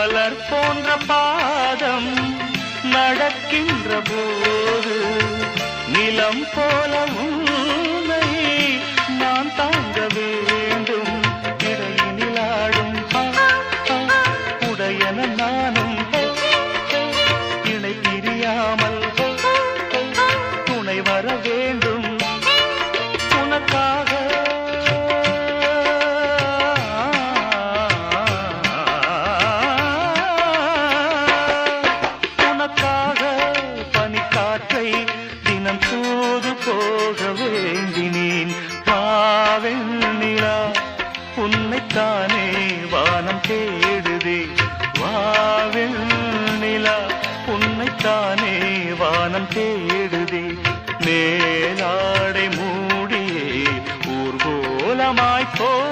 மலர் போன்ற பாதம் நடக்கின்ற போது நிலம் போல உன்னை நான் தாங்க வேண்டும். இடையினில் ஆடும் உடையன நானும். இணை பிரியாமல் தினம் போது போக வேண்டினேன். பாவெண் நிலா உன்னைத்தானே வானம் தேடுதே. வாவெண் நிலா உன்னைத்தானே வானம் தேடுதே. மேலாடை மூடியே ஊர்கோலமாய் போ